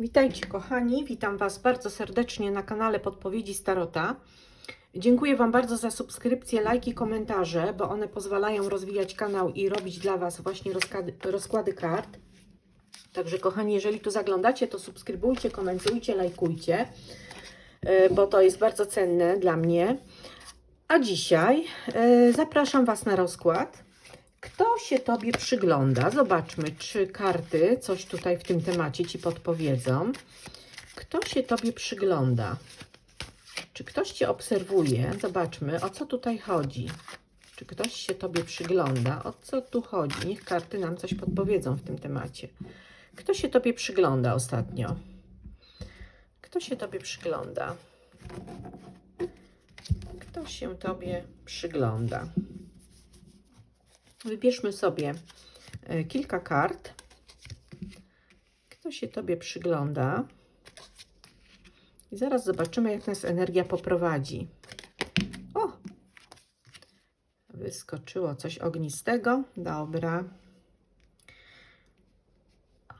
Witajcie kochani, witam Was bardzo serdecznie na kanale Podpowiedzi Starota. Dziękuję Wam bardzo za subskrypcje, lajki, komentarze, bo one pozwalają rozwijać kanał i robić dla Was właśnie rozkłady, rozkłady kart. Także kochani, jeżeli tu zaglądacie, to subskrybujcie, komentujcie, lajkujcie, e, bo to jest bardzo cenne dla mnie. A dzisiaj e, zapraszam Was na rozkład. Kto się Tobie przygląda? Zobaczmy, czy karty coś tutaj w tym temacie Ci podpowiedzą. Kto się Tobie przygląda? Czy ktoś Cię obserwuje? Zobaczmy, o co tutaj chodzi. Czy ktoś się Tobie przygląda? O co tu chodzi? Niech karty nam coś podpowiedzą w tym temacie. Kto się Tobie przygląda ostatnio? Kto się Tobie przygląda? Kto się Tobie przygląda? Wybierzmy sobie e, kilka kart. Kto się Tobie przygląda? I zaraz zobaczymy, jak nas energia poprowadzi. O! Wyskoczyło coś ognistego. Dobra.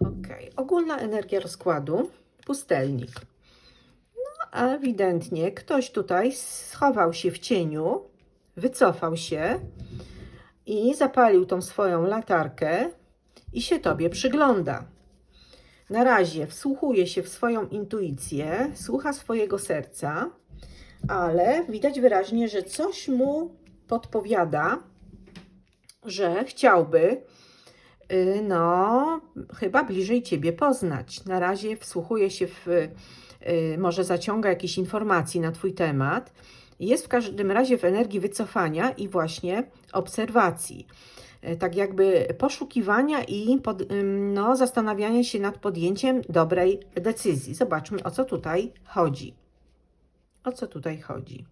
Ok. Ogólna energia rozkładu. Pustelnik. No, a ewidentnie ktoś tutaj schował się w cieniu, wycofał się i zapalił tą swoją latarkę i się tobie przygląda. Na razie wsłuchuje się w swoją intuicję, słucha swojego serca, ale widać wyraźnie, że coś mu podpowiada, że chciałby, y, no, chyba bliżej ciebie poznać. Na razie wsłuchuje się w, y, może zaciąga jakieś informacji na twój temat. Jest w każdym razie w energii wycofania i właśnie obserwacji. E, Tak jakby poszukiwania i pod, no, zastanawiania się nad podjęciem dobrej decyzji. Zobaczmy, o co tutaj chodzi. O co tutaj chodzi?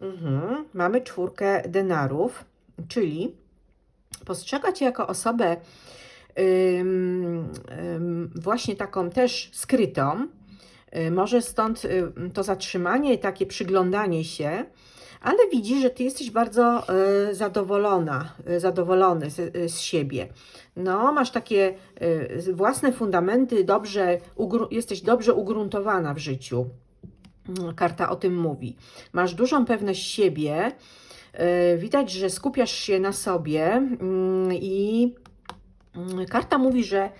Mhm. Mamy czwórkę denarów, czyli postrzega Cię jako osobę właśnie taką też skrytą, Może stąd y, to zatrzymanie, takie przyglądanie się, ale widzi, że ty jesteś bardzo y, zadowolona, y, zadowolony z, y, z siebie. No, masz takie y, własne fundamenty, dobrze, jesteś dobrze ugruntowana w życiu. Mm, Karta o tym mówi. Masz dużą pewność siebie. y, Widać, że skupiasz się na sobie mm, i Mm, Karta mówi, że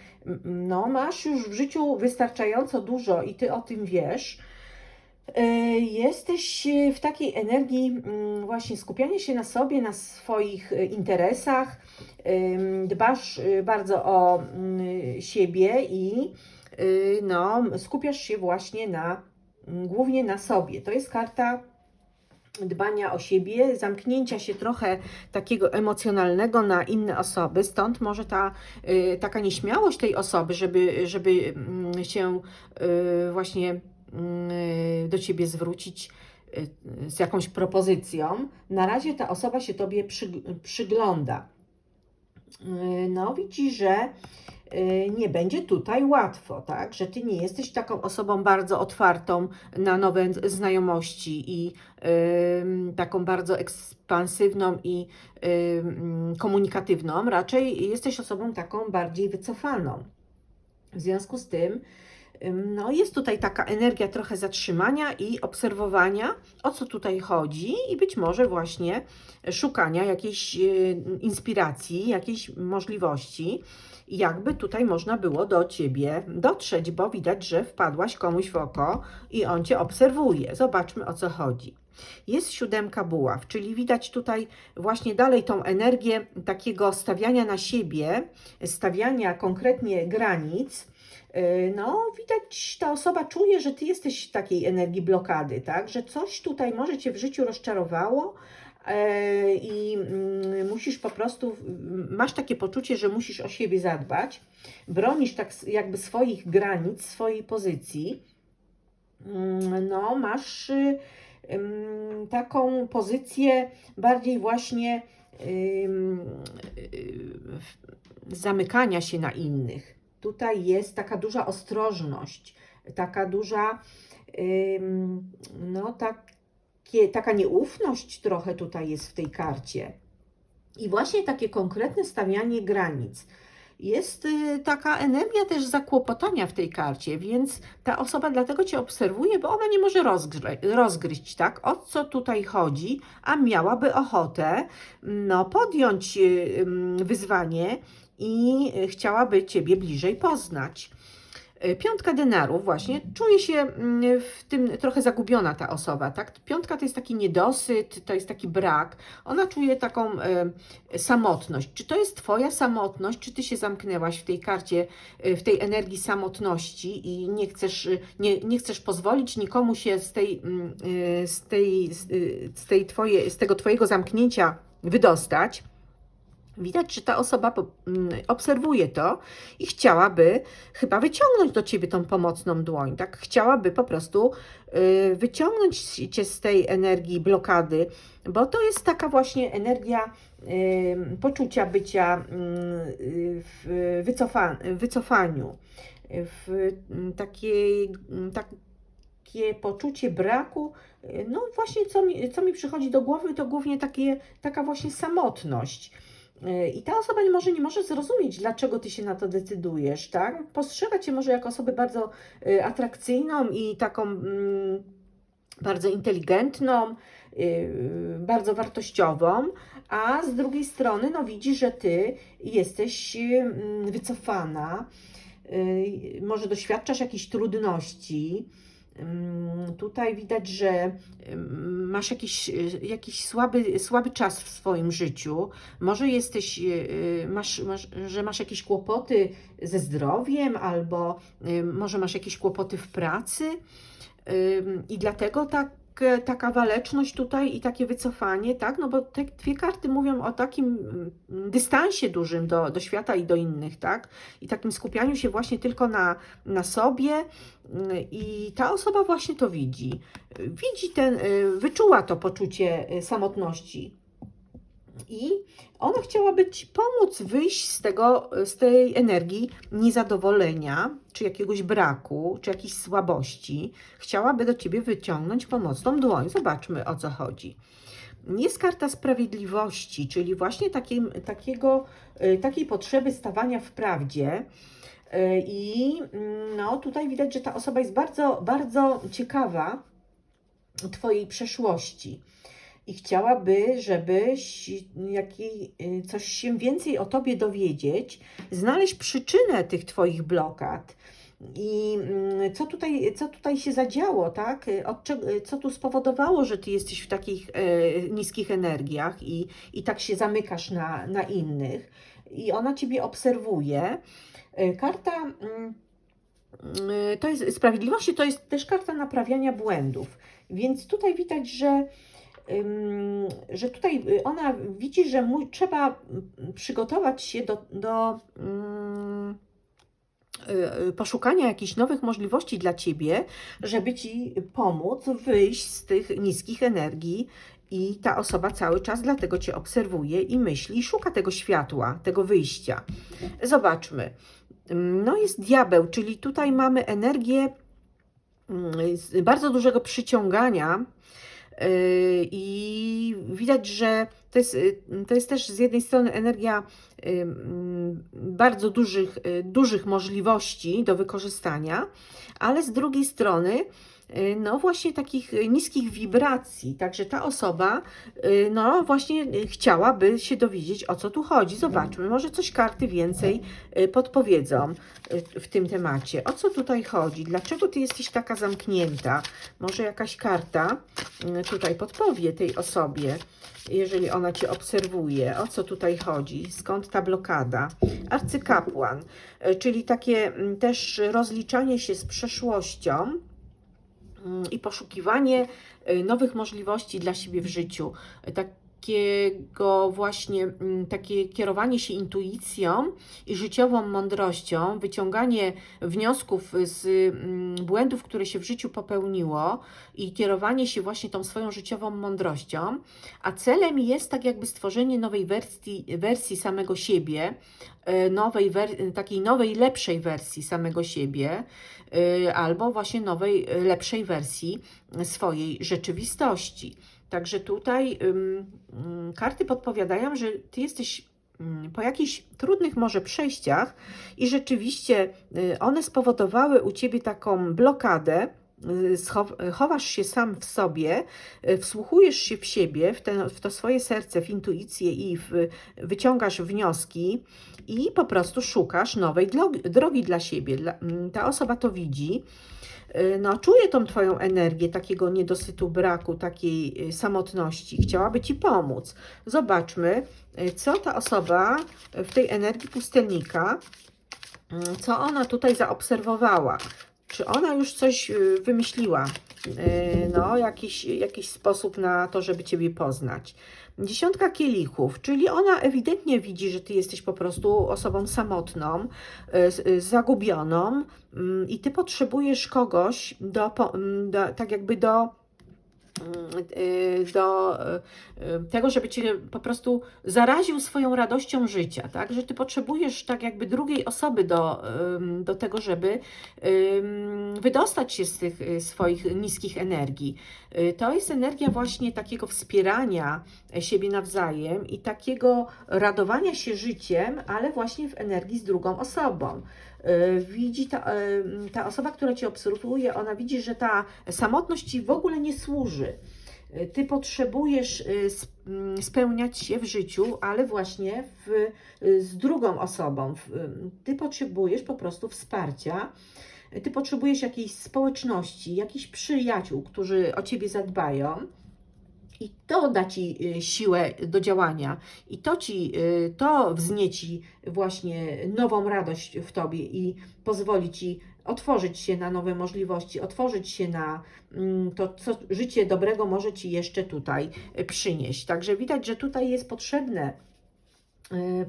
no, masz już w życiu wystarczająco dużo i ty o tym wiesz. E, Jesteś e, w takiej energii mm, właśnie skupiania się na sobie, na swoich e, interesach. Dbasz bardzo o mm, siebie i no, skupiasz się właśnie na mm, głównie na sobie. To jest karta dbania o siebie, zamknięcia się trochę takiego emocjonalnego na inne osoby, stąd może ta y, taka nieśmiałość tej osoby, żeby, żeby mm, się y, właśnie y, do ciebie zwrócić y, z jakąś propozycją. Na razie ta osoba się tobie przy, przygląda. No, widzi, że nie będzie tutaj łatwo, tak? Że ty nie jesteś taką osobą bardzo otwartą na nowe znajomości i ym, taką bardzo ekspansywną i ym, komunikatywną. Raczej jesteś osobą taką bardziej wycofaną. W związku z tym, ym, no, jest tutaj taka energia trochę zatrzymania i obserwowania, o co tutaj chodzi, i być może właśnie szukania jakiejś y, inspiracji, jakiejś możliwości, jakby tutaj można było do ciebie dotrzeć, bo widać, że wpadłaś komuś w oko i on cię obserwuje. Zobaczmy o co chodzi. Jest siódemka buław, czyli widać tutaj właśnie dalej tą energię takiego stawiania na siebie, stawiania konkretnie granic. Yy, No, widać, ta osoba czuje, że ty jesteś w takiej energii blokady, tak? Że coś tutaj może cię w życiu rozczarowało, e, i mm, musisz po prostu, masz takie poczucie, że musisz o siebie zadbać, bronisz tak jakby swoich granic, swojej pozycji, Mm, no masz y, taką pozycję bardziej właśnie y, zamykania się na innych. Tutaj jest taka duża ostrożność, taka duża, no takie, taka nieufność trochę tutaj jest w tej karcie. I właśnie takie konkretne stawianie granic. jest y, taka energia też zakłopotania w tej karcie, więc ta osoba dlatego Cię obserwuje, bo ona nie może rozgry rozgryźć, tak? O co tutaj chodzi, a miałaby ochotę no, podjąć wyzwanie i chciałaby Ciebie bliżej poznać. E, piątka denarów, właśnie, czuje się mm, w tym trochę zagubiona ta osoba, tak? Piątka to jest taki niedosyt, to jest taki brak. Ona czuje taką e, samotność. Czy to jest Twoja samotność, czy Ty się zamknęłaś w tej karcie, w tej energii samotności i nie chcesz, nie, nie chcesz pozwolić nikomu się z tej, mm, z tej, z tej twoje, z tego Twojego zamknięcia wydostać? Widać, że ta osoba mm, obserwuje to i chciałaby chyba wyciągnąć do ciebie tą pomocną dłoń, tak? Chciałaby po prostu y, wyciągnąć cię z tej energii blokady, bo to jest taka właśnie energia y, poczucia bycia y, w wycofa, wycofaniu, w takiej, takie poczucie braku. No właśnie, co mi, co mi przychodzi do głowy, to głównie takie, taka właśnie samotność I ta osoba może, nie może zrozumieć, dlaczego ty się na to decydujesz, tak? Postrzega cię może jako osobę bardzo e, atrakcyjną i taką mm, bardzo inteligentną, e, bardzo wartościową, a z drugiej strony no, widzi, że ty jesteś mm, wycofana, może doświadczasz jakichś trudności, Tutaj widać, że masz jakiś, jakiś słaby, słaby czas w swoim życiu. Może jesteś, y, y, masz, masz, że masz jakieś kłopoty ze zdrowiem, albo może masz jakieś kłopoty w pracy. I dlatego tak taka waleczność tutaj i takie wycofanie, tak? No bo te dwie karty mówią o takim mm, dystansie dużym do, do świata i do innych, tak? I takim skupianiu się właśnie tylko na, na sobie mm, i ta osoba właśnie to widzi. Widzi ten, y, wyczuła to poczucie y, samotności i ona chciałaby Ci pomóc wyjść z, tego, z tej energii niezadowolenia, czy jakiegoś braku, czy jakiejś słabości. Chciałaby do Ciebie wyciągnąć pomocną dłoń. Zobaczmy o co chodzi. Jest karta sprawiedliwości, czyli właśnie takim, takiego, y, takiej potrzeby stawania w prawdzie. Y, I mm, no, tutaj widać, że ta osoba jest bardzo, bardzo ciekawa Twojej przeszłości i chciałaby, żebyś jakiej, y, coś się więcej o tobie dowiedzieć, znaleźć przyczynę tych twoich blokad. I mm, co tutaj, co tutaj się zadziało, tak? Czego, co tu spowodowało, że ty jesteś w takich e, niskich energiach i, i tak się zamykasz na, na innych? I ona ciebie obserwuje. E, karta mm, e, to jest sprawiedliwości, to jest też karta naprawiania błędów. Więc tutaj widać, że że tutaj y, ona widzi, że mu, trzeba przygotować się do, do y, y, poszukania jakichś nowych możliwości dla ciebie, żeby ci pomóc wyjść z tych niskich energii. I ta osoba cały czas dlatego cię obserwuje i myśli, szuka tego światła, tego wyjścia. Zobaczmy. No jest diabeł, czyli tutaj mamy energię bardzo dużego przyciągania I widać, że to jest, yy, to jest też z jednej strony energia yy, bardzo dużych, dużych możliwości do wykorzystania, ale z drugiej strony no właśnie takich niskich wibracji. Także ta osoba, y, no właśnie chciałaby się dowiedzieć, o co tu chodzi. Zobaczmy, może coś karty więcej y, podpowiedzą w tym temacie. O co tutaj chodzi? Dlaczego ty jesteś taka zamknięta? Może jakaś karta tutaj podpowie tej osobie, jeżeli ona cię obserwuje. O co tutaj chodzi? Skąd ta blokada? Arcykapłan, czyli takie mm, też rozliczanie się z przeszłością, i poszukiwanie y, nowych możliwości dla siebie w życiu. Takiego właśnie, mm, takie kierowanie się intuicją i życiową mądrością, wyciąganie wniosków z mm, błędów, które się w życiu popełniło i kierowanie się właśnie tą swoją życiową mądrością, a celem jest tak jakby stworzenie nowej wersji, wersji samego siebie, y, nowej, takiej nowej, lepszej wersji samego siebie, albo właśnie nowej, lepszej wersji swojej rzeczywistości. Także tutaj karty podpowiadają, że ty jesteś po jakichś trudnych może przejściach i rzeczywiście y, one spowodowały u ciebie taką blokadę, y, chowasz się sam w sobie, y, wsłuchujesz się w siebie, w, w to swoje serce, w intuicję i w, wyciągasz wnioski i po prostu szukasz nowej drogi, dla siebie. Mm, ta osoba to widzi. Y, No, czuje tą Twoją energię, takiego niedosytu, braku, takiej y, samotności. Chciałaby Ci pomóc. Zobaczmy, y, co ta osoba w tej energii pustelnika, y, co ona tutaj zaobserwowała. Czy ona już coś y, wymyśliła? Y, No, jakiś, jakiś sposób na to, żeby Ciebie poznać. Dziesiątka kielichów, czyli ona ewidentnie widzi, że Ty jesteś po prostu osobą samotną, y, zagubioną mm, i Ty potrzebujesz kogoś do, mm, do tak jakby do do y, y, tego, żeby cię po prostu zaraził swoją radością życia, tak? Że ty potrzebujesz tak jakby drugiej osoby do, do tego, żeby wydostać się z tych y, swoich niskich energii. Y, To jest energia właśnie takiego wspierania siebie nawzajem i takiego radowania się życiem, ale właśnie w energii z drugą osobą. Y, Widzi ta, y, ta osoba, która cię obserwuje, ona widzi, że ta samotność ci w ogóle nie służy. Y, Ty potrzebujesz mm, spełniać się w życiu, ale właśnie w, z drugą osobą. Ty potrzebujesz po prostu wsparcia. Ty potrzebujesz jakiejś społeczności, jakichś przyjaciół, którzy o ciebie zadbają. I to da ci y, siłę do działania, i to ci, y, to wznieci właśnie nową radość w tobie i pozwoli ci otworzyć się na nowe możliwości, otworzyć się na mm, to, co życie dobrego może ci jeszcze tutaj przynieść. Także widać, że tutaj jest potrzebne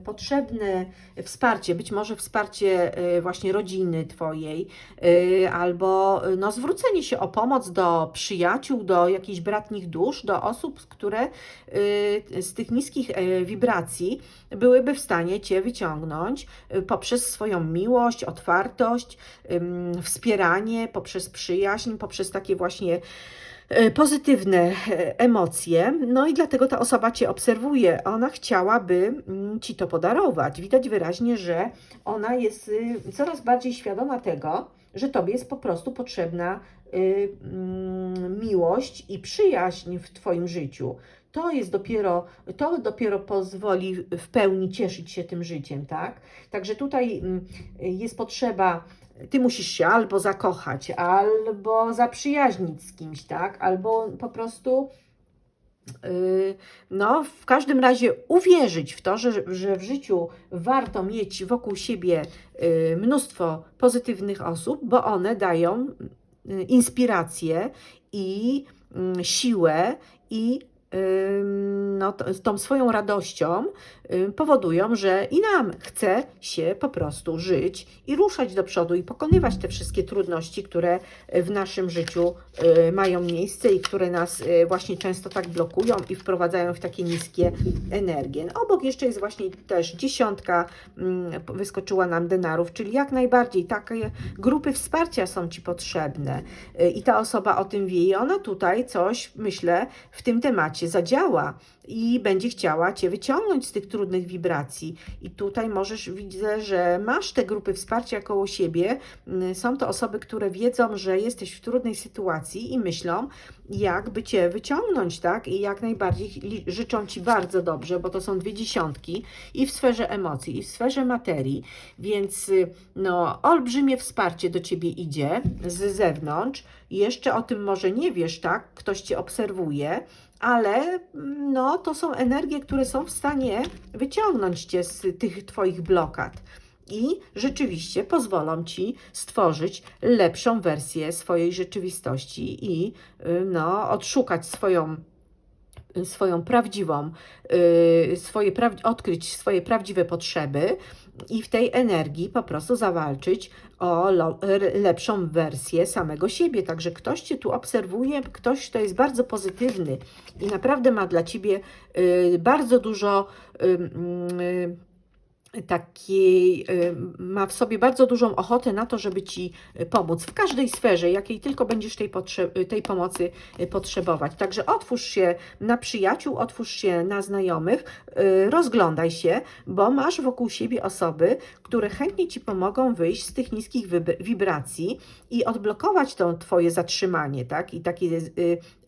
potrzebne wsparcie, być może wsparcie y, właśnie rodziny Twojej, y, albo y, no, zwrócenie się o pomoc do przyjaciół, do jakichś bratnich dusz, do osób, które y, z tych niskich y, wibracji byłyby w stanie Cię wyciągnąć y, poprzez swoją miłość, otwartość, wspieranie, poprzez przyjaźń, poprzez takie właśnie pozytywne e, emocje. No i dlatego ta osoba Cię obserwuje. Ona chciałaby mm, Ci to podarować. Widać wyraźnie, że ona jest y, coraz bardziej świadoma tego, że Tobie jest po prostu potrzebna y, mm, miłość i przyjaźń w Twoim życiu. To jest dopiero, to dopiero pozwoli w pełni cieszyć się tym życiem, tak? Także tutaj mm, jest potrzeba ty musisz się albo zakochać, albo zaprzyjaźnić z kimś, tak? Albo po prostu, yy, no, w każdym razie uwierzyć w to, że, że w życiu warto mieć wokół siebie yy, mnóstwo pozytywnych osób, bo one dają yy, inspirację i yy, siłę i no, tą swoją radością powodują, że i nam chce się po prostu żyć i ruszać do przodu i pokonywać te wszystkie trudności, które w naszym życiu y, mają miejsce i które nas y, właśnie często tak blokują i wprowadzają w takie niskie energie. No, obok jeszcze jest właśnie też dziesiątka, mm, wyskoczyła nam denarów, czyli jak najbardziej takie grupy wsparcia są Ci potrzebne y, i ta osoba o tym wie i ona tutaj coś, myślę, w tym temacie zadziała i będzie chciała Cię wyciągnąć z tych trudnych wibracji. I tutaj możesz, widzę, że masz te grupy wsparcia koło siebie. Mm, Są to osoby, które wiedzą, że jesteś w trudnej sytuacji i myślą, jakby Cię wyciągnąć, tak? I jak najbardziej życzą Ci bardzo dobrze, bo to są dwie dziesiątki i w sferze emocji, i w sferze materii, więc y, no, olbrzymie wsparcie do Ciebie idzie z zewnątrz. Jeszcze o tym może nie wiesz, tak? Ktoś Cię obserwuje, ale no, to są energie, które są w stanie wyciągnąć Cię z tych Twoich blokad. I rzeczywiście pozwolą Ci stworzyć lepszą wersję swojej rzeczywistości i no, odszukać swoją swoją prawdziwą, y, swoje odkryć swoje prawdziwe potrzeby i w tej energii po prostu zawalczyć o lepszą wersję samego siebie. Także ktoś Cię tu obserwuje, ktoś, kto jest bardzo pozytywny i naprawdę ma dla Ciebie y, bardzo dużo y, takiej, y, ma w sobie bardzo dużą ochotę na to, żeby Ci y, pomóc w każdej sferze, jakiej tylko będziesz tej, y, tej pomocy potrzebować. Także otwórz się na przyjaciół, otwórz się na znajomych, rozglądaj się, bo masz wokół siebie osoby, które chętnie Ci pomogą wyjść z tych niskich wib- wibracji i odblokować to Twoje zatrzymanie, tak? I takie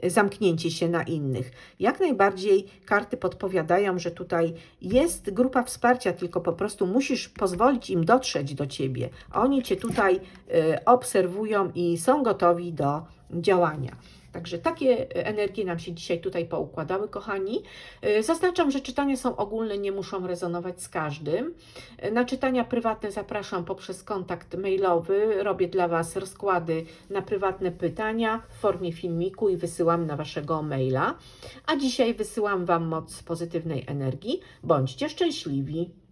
zamknięcie się na innych. Jak najbardziej karty podpowiadają, że tutaj jest grupa wsparcia, tylko po prostu musisz pozwolić im dotrzeć do ciebie. Oni cię tutaj y, obserwują i są gotowi do działania. Także takie y, energie nam się dzisiaj tutaj poukładały, kochani. Y, Zaznaczam, że czytania są ogólne, nie muszą rezonować z każdym. Na czytania prywatne zapraszam poprzez kontakt mailowy. Robię dla Was rozkłady na prywatne pytania w formie filmiku i wysyłam na Waszego maila. A dzisiaj wysyłam Wam moc pozytywnej energii. Bądźcie szczęśliwi.